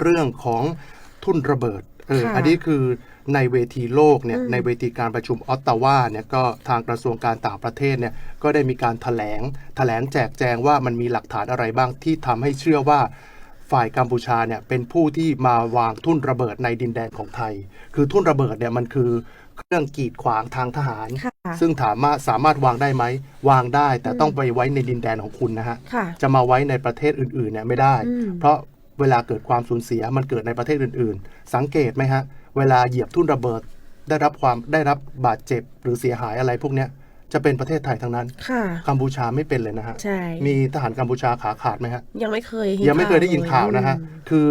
เรื่องของทุ่นระเบิดเออค่ะอันนี้คือในเวทีโลกเนี่ยอืมในเวทีการประชุมออตตาวาเนี่ยก็ทางกระทรวงการต่างประเทศเนี่ยก็ได้มีการถแถลงแถลงแจกแจงว่ามันมีหลักฐานอะไรบ้างที่ทำให้เชื่อว่าฝ่ายกัมพูชาเนี่ยเป็นผู้ที่มาวางทุ่นระเบิดในดินแดนของไทย คือทุ่นระเบิดเนี่ยมันคือเครื่องกีดขวางทางทหารค่ะซึ่งถามว่าสามารถวางได้ไหม วางได้แต่ต้องไปไว้ในดินแดนของคุณนะฮะค่ะจะมาไว้ในประเทศอื่นๆเนี่ยไม่ได้อืมเพราะ เวลาเกิดความสูญเสียมันเกิดในประเทศอื่น ๆ สังเกตไหมฮะ เวลาเหยียบทุ่นระเบิดได้รับความได้รับบาดเจ็บหรือเสียหายอะไรพวกเนี้ยจะเป็นประเทศไทยทั้งนั้นค่ะกัมพูชาไม่เป็นเลยนะฮะใช่มีทหารกัมพูชาขาขาดไหมฮะ ยังไม่เคยห็นยังไม่เคยได้ยินข่าวนะฮะอืมคือ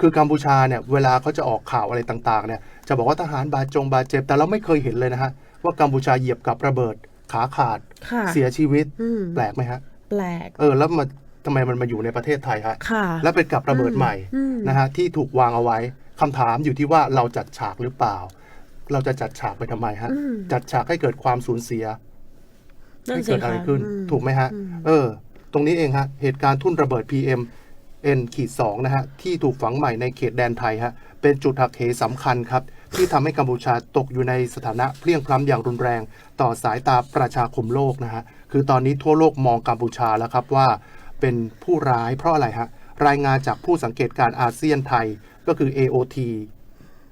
คือกัมพูชาเนี่ยเวลาเขาจะออกข่าวอะไรต่างๆเนี่ยจะบอกว่าทหารบาดจงบาดเจ็บ แต่เราไม่เคยเห็นเลยนะฮะว่ากัมพูชาเหยียบกับระเบิดขาขาดค่ะเสียชีวิตอืมแปลกไหมฮะ แปลก เออแล้วมา ทำไมมันมาอยู่ในประเทศไทยฮะค่ะ และเป็นกับระเบิดใหม่อืมนะฮะที่ถูกวางเอาไว้คำถามอยู่ที่ว่าเราจัดฉากหรือเปล่า เราจะจัดฉากไปทำไมฮะอืมจัดฉากให้เกิดความสูญเสียนั่นให้สิเกิดอะไรคะขึ้นอืมถูกไหมฮะอืมเออ ตรงนี้เองฮะ เหตุการณ์ทุ่นระเบิด PM N ขีดสองนะฮะ ที่ถูกฝังใหม่ในเขตแดนไทยฮะ เป็นจุดหักเหสำคัญครับ ที่ทำให้กัมพูชาตกอยู่ในสถานะเพลียงพล้ำอย่างรุนแรง ต่อสายตาประชาคมโลกนะฮะ คือตอนนี้ทั่วโลกมองกัมพูชาแล้วครับว่า เป็นผู้ร้ายเพราะอะไรฮะ รายงานจากผู้สังเกตการณ์อาเซียนไทยก็คือ AOT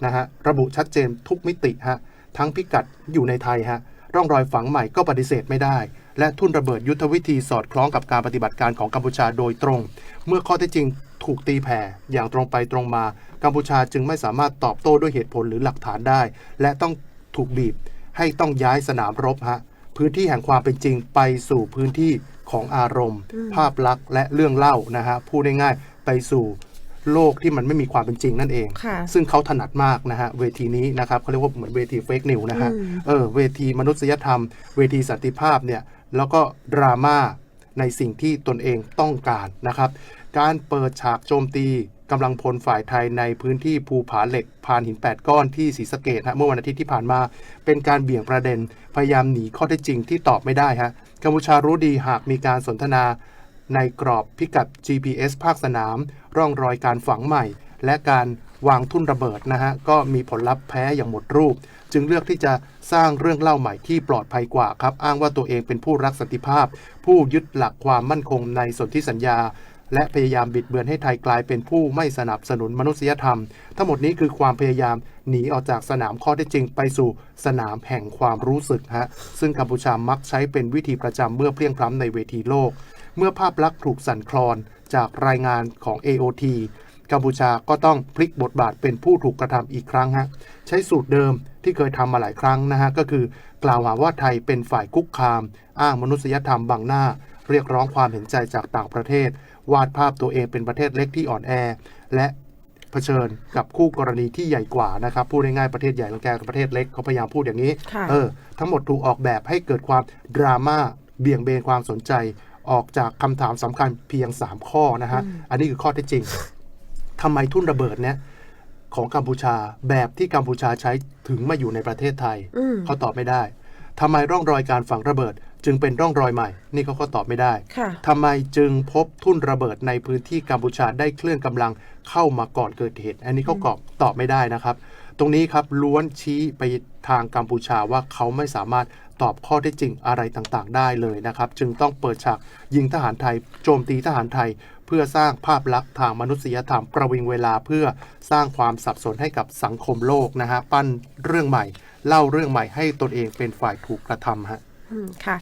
นะฮะ ระบุชัดเจนทุกมิติฮะ ทั้งพิกัดอยู่ในไทยฮะ ร่องรอยฝังใหม่ก็ปฏิเสธไม่ได้ และทุ่นระเบิดยุทธวิธีสอดคล้องกับการปฏิบัติการของกัมพูชาโดยตรง เมื่อข้อเท็จจริงถูกตีแผ่อย่างตรงไปตรงมา กัมพูชาจึงไม่สามารถตอบโต้ด้วยเหตุผลหรือหลักฐานได้ และต้องถูกบีบให้ต้องย้ายสนามรบฮะพื้นที่แห่งความเป็นจริงไปสู่พื้นที่ของอารมณ์ ภาพลักษณ์และเรื่องเล่านะฮะพูดง่ายๆไปสู่โลกที่มันไม่มีความเป็นจริงนั่นเองค่ะซึ่งเขาถนัดมากนะฮะ เวทีนี้นะครับเขาเรียกว่าเหมือนเวทีเฟกนิวนะฮะอืมเออ เวทีมนุษยธรรม เวทีสันติภาพเนี่ย แล้วก็ดราม่าในสิ่งที่ตนเองต้องการนะครับ การเปิดฉากโจมตีกำลังพลฝ่ายไทยในพื้นที่ภูผาเหล็กพานหิน 8 ก้อนที่ศรีสะเกดฮะเมื่อวันอาทิตย์ที่ผ่านมา เป็นการเบี่ยงประเด็น พยายามหนีข้อเท็จจริงที่ตอบไม่ได้ฮะ กัมพูชารู้ดีหากมีการสนทนา ในกรอบพิกัด GPS ภาคสนาม ร่องรอยการฝังใหม่ และการวางทุ่นระเบิดนะฮะ ก็มีผลลัพธ์แพ้อย่างหมดรูป จึงเลือกที่จะสร้างเรื่องเล่าใหม่ที่ปลอดภัยกว่าครับ อ้างว่าตัวเองเป็นผู้รักสันติภาพ ผู้ยึดหลักความมั่นคงในสนธิสัญญา และพยายามบิดเบือนให้ไทยกลายเป็นผู้ไม่สนับสนุนมนุษยธรรม ทั้งหมดนี้คือความพยายามหนีออกจากสนามข้อเท็จจริงไปสู่สนามแห่งความรู้สึกฮะซึ่งกัมพูชามักใช้เป็นวิธีประจำเมื่อเพลียงพล้ำในเวทีโลก เมื่อภาพลักษณ์ถูกสั่นคลอนจากรายงานของ AOT กัมพูชาก็ต้องพลิกบทบาทเป็นผู้ถูกกระทำอีกครั้งฮะใช้สูตรเดิมที่เคยทำมาหลายครั้งนะฮะก็คือกล่าวหาว่าไทยเป็นฝ่ายคุกคาม อ้างมนุษยธรรมบังหน้า เรียกร้องความเห็นใจจากต่างประเทศ วาดภาพตัวเองเป็นประเทศเล็กที่อ่อนแอ และเผชิญกับคู่กรณีที่ใหญ่กว่านะครับพูดง่ายๆประเทศใหญ่รังแกกับประเทศเล็กเขาพยายามพูดอย่างนี้ค่ะเออทั้งหมดถูกออกแบบให้เกิดความดราม่าเบี่ยงเบนความสนใจออกจากคำถามสำคัญเพียง 3 ข้อนะฮะ อันนี้คือข้อเท็จจริงทำไมทุ่นระเบิดเนี่ยของกัมพูชาแบบที่กัมพูชาใช้ถึงมาอยู่ในประเทศไทยอืมเขาตอบไม่ได้ ทำไมร่องรอยการฝังระเบิด จึงเป็นร่องรอยใหม่ นี่เขาก็ตอบไม่ได้ค่ะ ทำไมจึงพบทุ่นระเบิดในพื้นที่กัมพูชาได้เคลื่อนกำลังเข้ามาก่อนเกิดเหตุ อันนี้เขากอบตอบไม่ได้นะครับ ตรงนี้ครับล้วนชี้ไปทางกัมพูชาว่าเขาไม่สามารถ ตอบข้อเท็จจริงอะไรต่างๆ ได้เลยนะครับ จึงต้องเปิดฉากยิงทหารไทย โจมตีทหารไทย เพื่อสร้างภาพลักษณ์ทางมนุษยธรรมประวิงเวลาเพื่อสร้างความสับสนให้กับสังคมโลกนะฮะปั้นเรื่องใหม่ เล่าเรื่องใหม่ให้ตนเองเป็นฝ่ายถูกกระทำฮะค่ะ